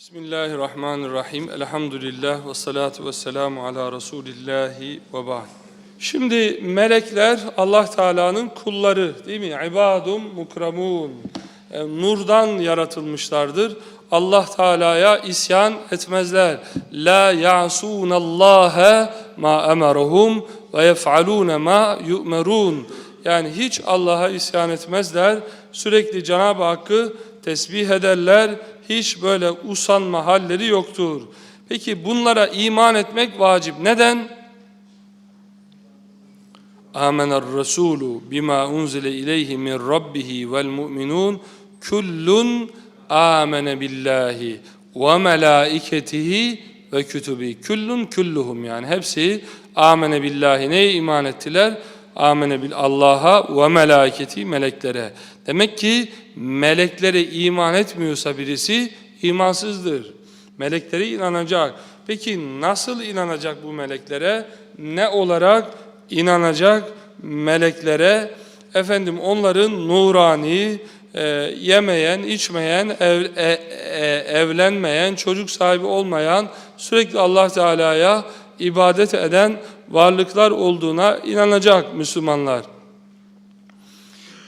Bismillahirrahmanirrahim. Elhamdülillah ve salatu ve selamu ala Resulillahi ve ba'd. Şimdi melekler Allah Teala'nın kulları değil mi? İbadum mukramun. E, nurdan yaratılmışlardır. Allah Teala'ya isyan etmezler. La ya'sunallaha ma emerahum ve yef'alun ma yu'merun. Yani hiç Allah'a isyan etmezler. Sürekli Cenab-ı Hakk'ı tesbih ederler. Hiç böyle usanma halleri yoktur. Peki bunlara iman etmek vacip. Neden? Amener Resulü bima unzile ileyhi min rabbihi vel mu'minun kullun amene billahi ve melaiketihi ve kütübi. Kullun kulluhum yani hepsi amene billahi neye iman ettiler? Amene bil Allah'a ve melaiketi meleklere. Demek ki meleklere iman etmiyorsa birisi imansızdır. Meleklere inanacak. Peki nasıl inanacak bu meleklere? Ne olarak inanacak meleklere? Efendim onların nurani, e, yemeyen, içmeyen, ev, e, e, evlenmeyen, çocuk sahibi olmayan, sürekli Allah Teala'ya ibadet eden varlıklar olduğuna inanacak Müslümanlar.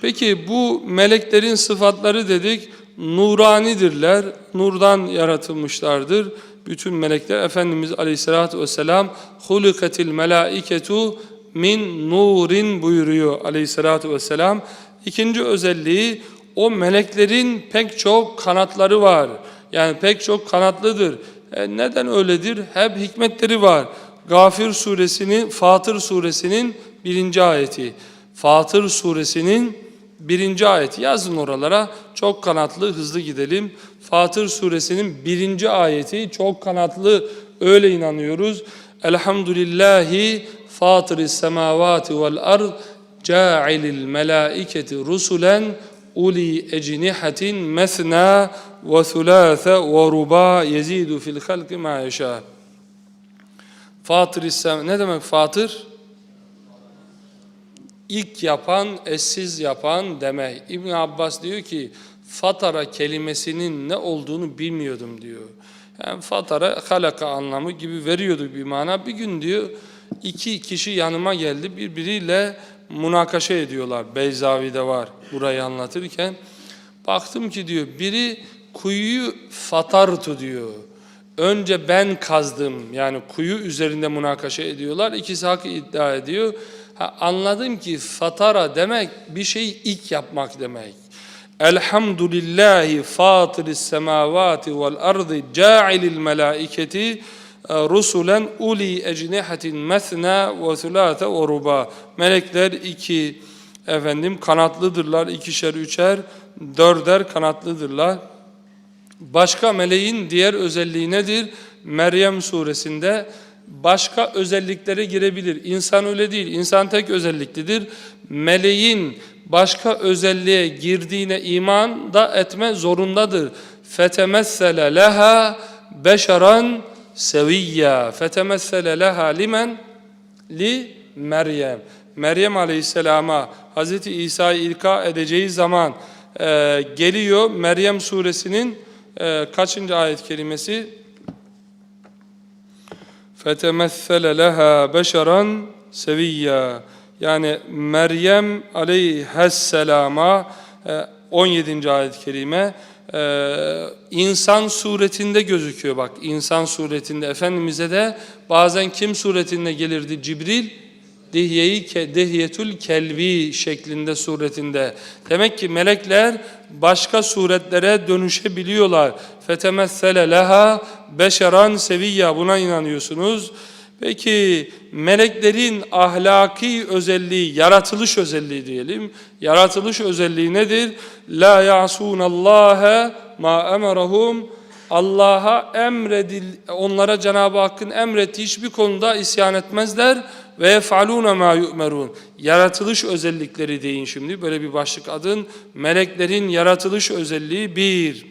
Peki bu meleklerin sıfatları dedik, nuranidirler, nurdan yaratılmışlardır. Bütün melekler Efendimiz Aleyhisselatü Vesselam hulikatil melaiketu min nurin buyuruyor Aleyhisselatü Vesselam. İkinci özelliği o meleklerin pek çok kanatları var. Yani pek çok kanatlıdır. E neden öyledir? Hep hikmetleri var. Gafir suresinin, Fatır suresinin birinci ayeti. Fatır suresinin birinci ayeti. Yazın oralara. Çok kanatlı, hızlı gidelim. Fatır suresinin birinci ayeti. Çok kanatlı, öyle inanıyoruz. Elhamdülillahi fatiris semavati vel ard ca'ilil melaiketi rusulen uli ecnihatin mesna ve thulâthe ve ruba yezidu fil halki ma yeşâ. Fatır ne demek fatır? İlk yapan, eşsiz yapan demek. İbn Abbas diyor ki fatara kelimesinin ne olduğunu bilmiyordum diyor. Yani fatara halaka anlamı gibi veriyordu bir mana. Bir gün diyor iki kişi yanıma geldi birbiriyle münakaşa ediyorlar. Beyzavi'de var burayı anlatırken. Baktım ki diyor biri kuyuyu fatartu diyor. Önce ben kazdım yani kuyu üzerinde münakaşa ediyorlar. İkisi hakkı iddia ediyor. Anladım ki fatara demek bir şeyi ilk yapmak demek. Elhamdülillahi fatiris semavati vel ardı ca'ilil melaiketi rusulen uli ecnihatin mesna ve thulâte ve ruba. Melekler iki efendim kanatlıdırlar. ikişer, üçer, dörder kanatlıdırlar. Başka meleğin diğer özelliği nedir? Meryem suresinde başka özelliklere girebilir. İnsan öyle değil. İnsan tek özelliklidir. Meleğin başka özelliğe girdiğine iman da etme zorundadır. Fetemessele leha beşeran seviyya. Fetemessele leha limen li Meryem. Meryem Aleyhisselam'a Hz. İsa'yı ilka edeceği zaman e, geliyor. Meryem suresinin e, kaçıncı ayet kelimesi? فَتَمَثَّلَ لَهَا بَشَرًا سَوِيًّا Yani Meryem aleyhisselama 17. ayet-i kerime e, insan suretinde gözüküyor bak insan suretinde Efendimiz'e de bazen kim suretinde gelirdi Cibril Dihyeyi Dihyetül Kelbi şeklinde suretinde. Demek ki melekler başka suretlere dönüşebiliyorlar. Fetemessele leha beşeran seviyya buna inanıyorsunuz. Peki meleklerin ahlaki özelliği, yaratılış özelliği diyelim. Yaratılış özelliği nedir? La ya'sunallaha ma emerahum Allah'a emredil onlara Cenab-ı Hakk'ın emrettiği hiçbir konuda isyan etmezler ve yef'alûne mâ yu'merûn. Yaratılış özellikleri deyin şimdi. Böyle bir başlık adın. Meleklerin yaratılış özelliği bir.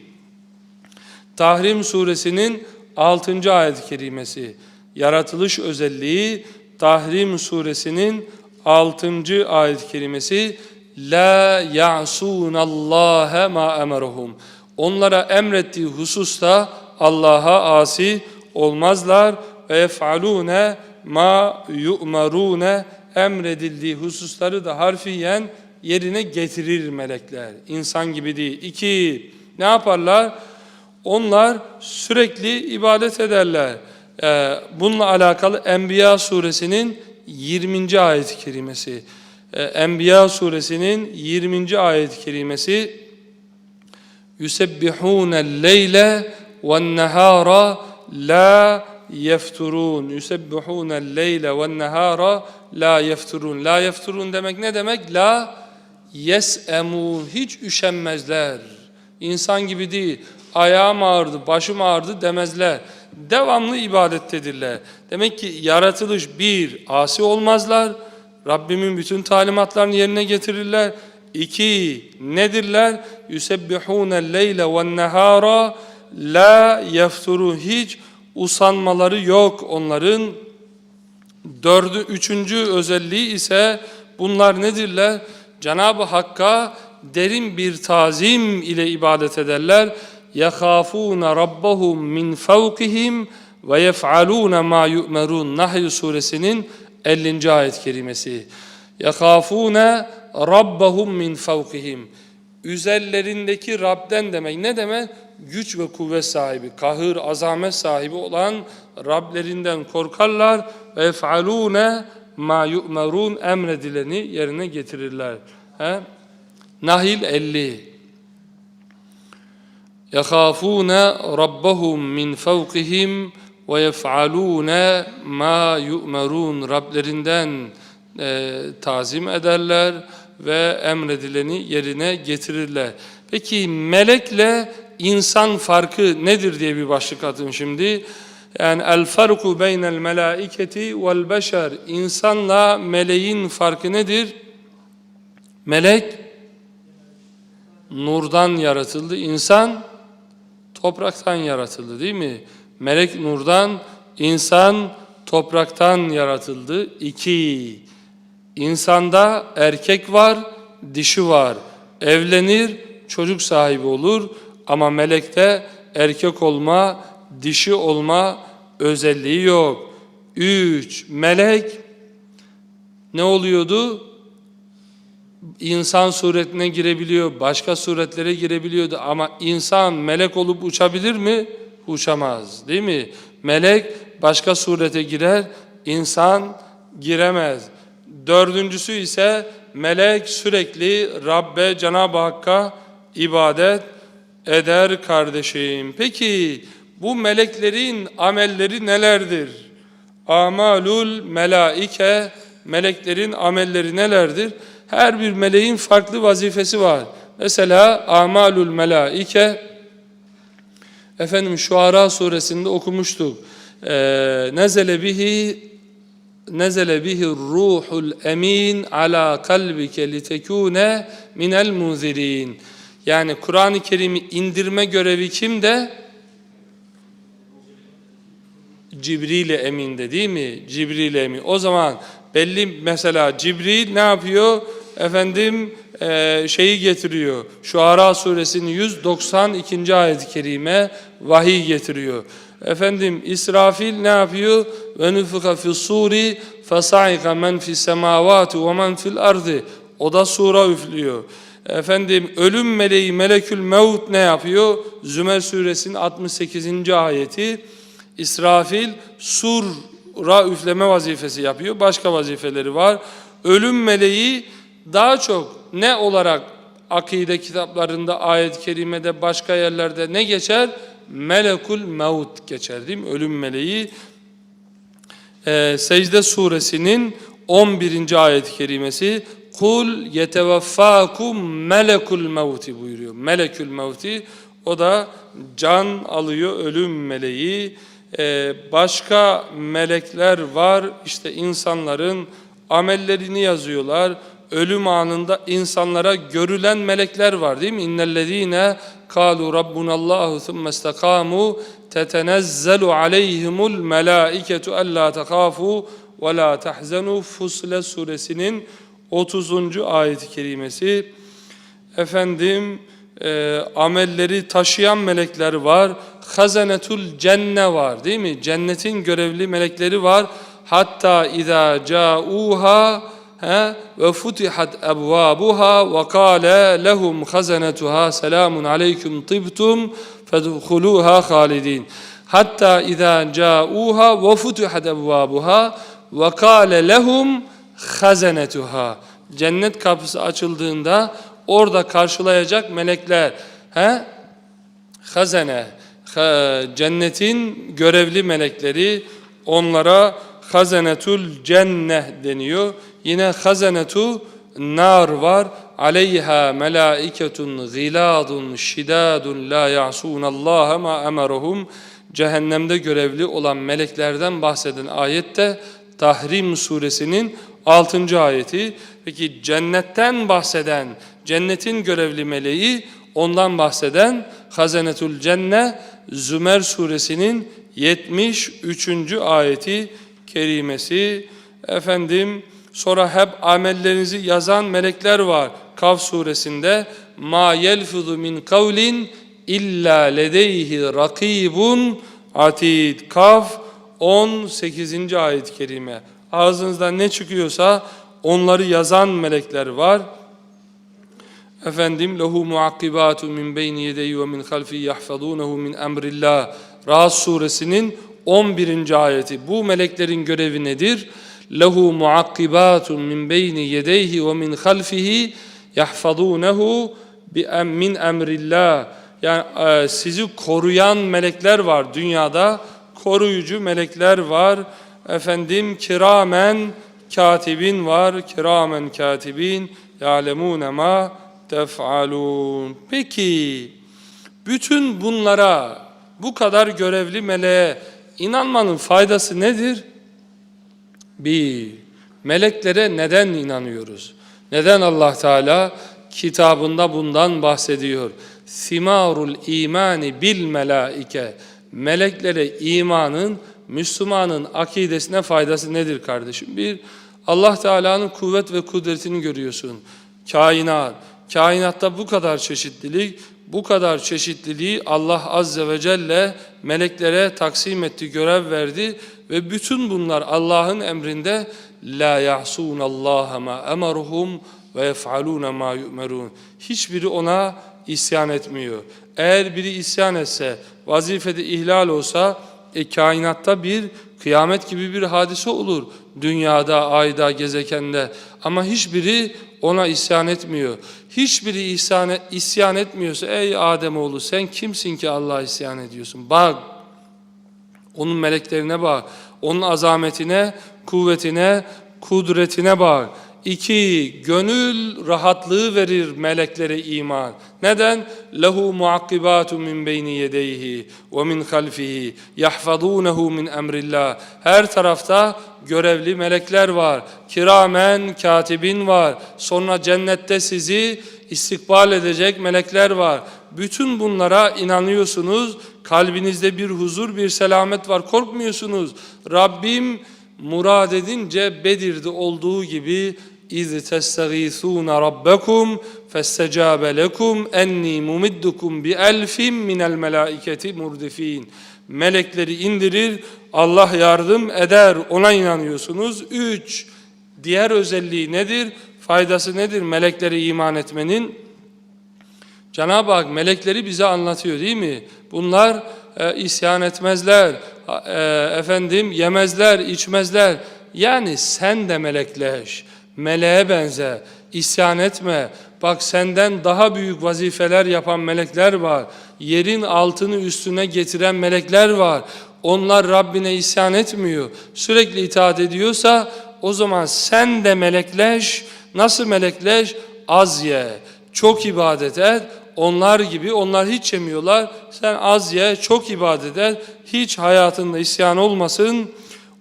Tahrim suresinin 6. ayet-i kerimesi. Yaratılış özelliği Tahrim suresinin 6. ayet-i kerimesi. La ya'sûnallâhe mâ emerahum. Onlara emrettiği hususta Allah'a asi olmazlar ve yef'alune ma yu'marune emredildiği hususları da harfiyen yerine getirir melekler. İnsan gibi değil. İki, ne yaparlar? Onlar sürekli ibadet ederler. Ee, bununla alakalı Enbiya suresinin 20. ayet-i kerimesi. Ee, Enbiya suresinin 20. ayet-i kerimesi يُسَبِّحُونَ اللَّيْلَ وَالنَّهَارَ لَا yefturun yusebbihuna leyle ve nehara la yefturun. La yefturun demek ne demek? La yesemun. Hiç üşenmezler. İnsan gibi değil. Ayağım ağrıdı, başım ağrıdı demezler. Devamlı ibadettedirler. Demek ki yaratılış bir, asi olmazlar. Rabbimin bütün talimatlarını yerine getirirler. İki, nedirler? Yusebbihune leyle ve nehara la yefturun. Hiç usanmaları yok onların. Dördü, üçüncü özelliği ise bunlar nedirler? Cenab-ı Hakk'a derin bir tazim ile ibadet ederler. يَخَافُونَ رَبَّهُمْ مِنْ فَوْقِهِمْ وَيَفْعَلُونَ مَا يُؤْمَرُونَ Nahl suresinin 50. ayet kerimesi. يَخَافُونَ رَبَّهُمْ مِنْ فَوْقِهِمْ Üzerlerindeki Rab'den demek ne demek? Güç ve kuvvet sahibi, kahır, azamet sahibi olan Rablerinden korkarlar ve yef'alûne ma yu'merûn emredileni yerine getirirler. He? Nahil 50 يَخَافُونَ رَبَّهُمْ مِنْ فَوْقِهِمْ وَيَفْعَلُونَ مَا يُؤْمَرُونَ Rablerinden e, tazim ederler ve emredileni yerine getirirler. Peki melekle insan farkı nedir diye bir başlık atın şimdi. Yani el farku beynel melaiketi vel beşer. İnsanla meleğin farkı nedir? Melek nurdan yaratıldı. İnsan topraktan yaratıldı değil mi? Melek nurdan, insan topraktan yaratıldı. İki, insanda erkek var, dişi var. Evlenir, çocuk sahibi olur. Ama melekte erkek olma, dişi olma özelliği yok. Üç, melek ne oluyordu? İnsan suretine girebiliyor, başka suretlere girebiliyordu ama insan melek olup uçabilir mi? Uçamaz, değil mi? Melek başka surete girer, insan giremez. Dördüncüsü ise melek sürekli Rabbe, Cenab-ı Hakk'a ibadet eder kardeşim. Peki bu meleklerin amelleri nelerdir? Amalul melaike, meleklerin amelleri nelerdir? Her bir meleğin farklı vazifesi var. Mesela amalul melaike efendim Şuara suresinde okumuştuk. Ee, nezele bihi nezele bihi ruhul emin ala kalbike litekune minel munzirin. Yani Kur'an-ı Kerim'i indirme görevi kimde? Cibril-i Emin'de değil mi? Cibril-i Emin. O zaman belli mesela Cibril ne yapıyor? Efendim e, şeyi getiriyor. Şu Ara suresinin 192. ayet-i kerime vahiy getiriyor. Efendim İsrafil ne yapıyor? Ve nufika fi suri fesaika men fi semavati ve men fil ardı. O da sura üflüyor. Efendim ölüm meleği melekül mevt ne yapıyor? Zümer suresinin 68. ayeti. İsrafil surra üfleme vazifesi yapıyor. Başka vazifeleri var. Ölüm meleği daha çok ne olarak akide kitaplarında, ayet-i kerimede, başka yerlerde ne geçer? Melekul mevt geçer değil mi? Ölüm meleği. Ee, Secde suresinin 11. ayet-i kerimesi Kul yetevaffakum melekul mevti buyuruyor. Melekül mevti o da can alıyor ölüm meleği. Ee, başka melekler var işte insanların amellerini yazıyorlar. Ölüm anında insanlara görülen melekler var değil mi? İnnellezîne kâlu rabbunallahu thumme istekâmû tetenezzelu aleyhimul melâiketu ellâ tekâfû ve lâ tahzenû Fusle suresinin 30. ayet-i kerimesi. Efendim e, amelleri taşıyan melekler var. Hazanetul cenne var değil mi? Cennetin görevli melekleri var. Hatta izâ câûhâ he, ve futihat ebvâbuhâ ve kâle lehum hazanetuhâ selamun aleyküm tibtum fedhulûhâ halidin. Hatta izâ câûhâ ve futihat ebvâbuhâ ve kâle lehum hazanetuhâ. Cennet kapısı açıldığında orada karşılayacak melekler. He? Hazene, ha- cennetin görevli melekleri onlara hazenetul cenneh deniyor. Yine hazenetu nar var. Aleyha melaiketun giladun şidadun la ya'sun Allah ma emerhum. Cehennemde görevli olan meleklerden bahseden ayette Tahrim suresinin 6. ayeti. Peki cennetten bahseden, cennetin görevli meleği ondan bahseden Hazenetul Cenne Zümer suresinin 73. ayeti kerimesi. Efendim sonra hep amellerinizi yazan melekler var. Kaf suresinde ma yelfizu min kavlin illa ledeyhi rakibun atid. Kaf 18. ayet-i kerime. Ağzınızdan ne çıkıyorsa onları yazan melekler var. Efendim lehu muakkibatu min beyni yedeyi ve min halfi yahfazunehu min emrillah. Rahat suresinin 11. ayeti. Bu meleklerin görevi nedir? Lehu muakkibatun min beyni yedeyhi ve min halfihi yahfazunehu bi min emrillah. Yani e, sizi koruyan melekler var dünyada. Koruyucu melekler var. Efendim kiramen katibin var. Kiramen katibin ya'lemune ma tef'alun. Peki bütün bunlara bu kadar görevli meleğe inanmanın faydası nedir? Bir, meleklere neden inanıyoruz? Neden Allah Teala kitabında bundan bahsediyor? Simarul imani bil melaike. Meleklere imanın Müslümanın akidesine faydası nedir kardeşim? Bir, Allah Teala'nın kuvvet ve kudretini görüyorsun. Kainat, kainatta bu kadar çeşitlilik, bu kadar çeşitliliği Allah Azze ve Celle meleklere taksim etti, görev verdi ve bütün bunlar Allah'ın emrinde la ya'sun Allah ma emaruhum ve yef'alun ma yu'merun. Hiçbiri ona isyan etmiyor. Eğer biri isyan etse, vazifede ihlal olsa e, kainatta bir kıyamet gibi bir hadise olur. Dünyada, ayda, gezekende. Ama hiçbiri ona isyan etmiyor. Hiçbiri isyan, isyan etmiyorsa ey Ademoğlu sen kimsin ki Allah'a isyan ediyorsun? Bak onun meleklerine bak. Onun azametine, kuvvetine, kudretine bak. İki, gönül rahatlığı verir meleklere iman. Neden? Lehu muakkibatu min beyni yedeyhi ve min halfihi yahfazunehu min emrillah. Her tarafta görevli melekler var. Kiramen katibin var. Sonra cennette sizi istikbal edecek melekler var. Bütün bunlara inanıyorsunuz. Kalbinizde bir huzur, bir selamet var. Korkmuyorsunuz. Rabbim murad edince Bedir'de olduğu gibi iz testagîsûne rabbekum festecâbe lekum enni mumiddukum bi elfin minel melâiketi murdifîn. Melekleri indirir, Allah yardım eder, ona inanıyorsunuz. Üç, diğer özelliği nedir? Faydası nedir meleklere iman etmenin? Cenab-ı Hak melekleri bize anlatıyor değil mi? Bunlar e, isyan etmezler, e, efendim yemezler, içmezler. Yani sen de melekleş, meleğe benze, isyan etme. Bak senden daha büyük vazifeler yapan melekler var. Yerin altını üstüne getiren melekler var. Onlar Rabbine isyan etmiyor. Sürekli itaat ediyorsa o zaman sen de melekleş. Nasıl melekleş? Az ye, çok ibadet et. Onlar gibi, onlar hiç yemiyorlar. Sen az ye, çok ibadet et. Hiç hayatında isyan olmasın.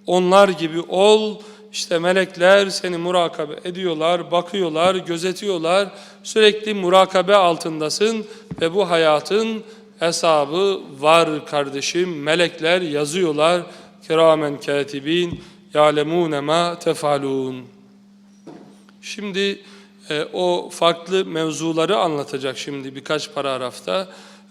Onlar gibi ol. İşte melekler seni murakabe ediyorlar, bakıyorlar, gözetiyorlar. Sürekli murakabe altındasın ve bu hayatın hesabı var kardeşim. Melekler yazıyorlar. Kiramen katibin ya'lemune ma tefalun. Şimdi E, o farklı mevzuları anlatacak şimdi birkaç paragrafta.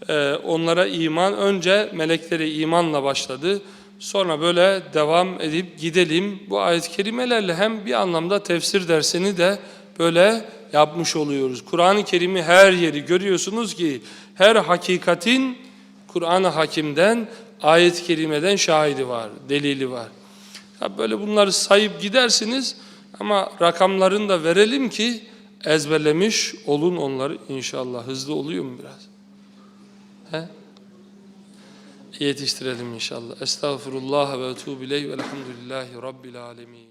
E, onlara iman, önce meleklere imanla başladı. Sonra böyle devam edip gidelim. Bu ayet-i kerimelerle hem bir anlamda tefsir dersini de böyle yapmış oluyoruz. Kur'an-ı Kerim'i her yeri görüyorsunuz ki her hakikatin Kur'an-ı Hakim'den, ayet-i kerimeden şahidi var, delili var. Ya böyle bunları sayıp gidersiniz ama rakamlarını da verelim ki ezberlemiş olun onları inşallah. Hızlı oluyor mu biraz? He? Yetiştirelim inşallah. Estağfurullah ve etûbü ileyh velhamdülillahi rabbil alemin.